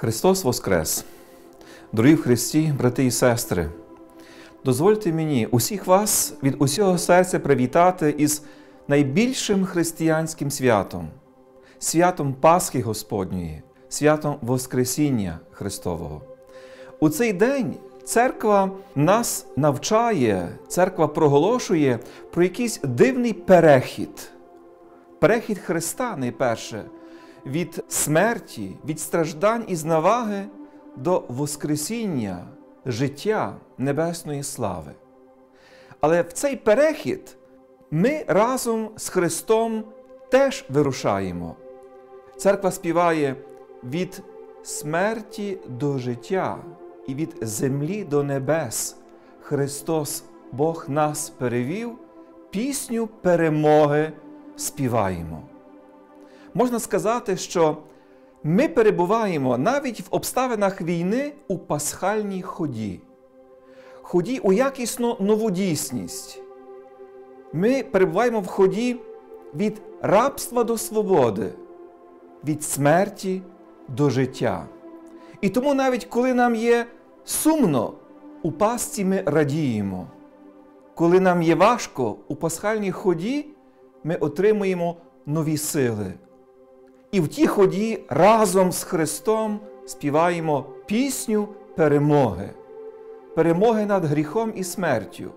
Христос Воскрес! Дорогі в Христі, брати і сестри, дозвольте мені усіх вас від усього серця привітати із найбільшим християнським святом, святом Пасхи Господньої, святом Воскресіння Христового. У цей день церква нас навчає, церква проголошує про якийсь дивний перехід. Перехід Христа найперше від смерті, від страждань і зневаги до Воскресіння, життя небесної слави. Але в цей перехід ми разом з Христом теж вирушаємо. Церква співає від смерті до життя і від землі до небес. Христос, Бог нас перевів, пісню перемоги співаємо. Можна сказати, що ми перебуваємо навіть в обставинах війни у пасхальній ході, ході у якісну нову дійсність. Ми перебуваємо в ході від рабства до свободи, від смерті до життя. І тому навіть коли нам є сумно, у пастці ми радіємо. Коли нам є важко у пасхальній ході, ми отримуємо нові сили. І в тій ході разом з Христом співаємо пісню перемоги, перемоги над гріхом і смертю,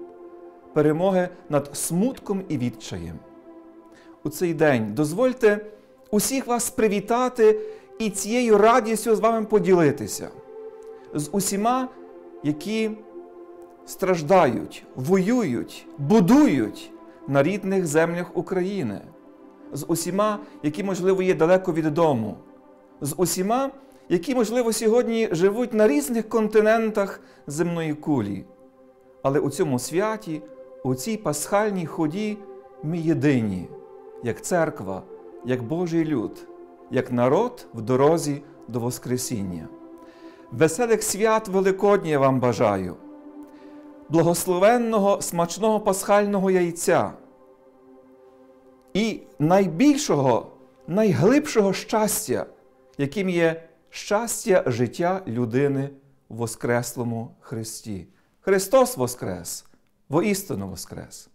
перемоги над смутком і відчаєм. У цей день дозвольте усіх вас привітати і цією радістю з вами поділитися, з усіма, які страждають, воюють, будують на рідних землях України з усіма, які, можливо, є далеко від дому, з усіма, які, можливо, сьогодні живуть на різних континентах земної кулі. Але у цьому святі, у цій пасхальній ході ми єдині, як церква, як Божий люд, як народ в дорозі до Воскресіння. Веселих свят Великодня вам бажаю, благословенного смачного пасхального яйця і найбільшого, найглибшого щастя, яким є щастя життя людини в Воскреслому Христі. Христос Воскрес, воістину Воскрес!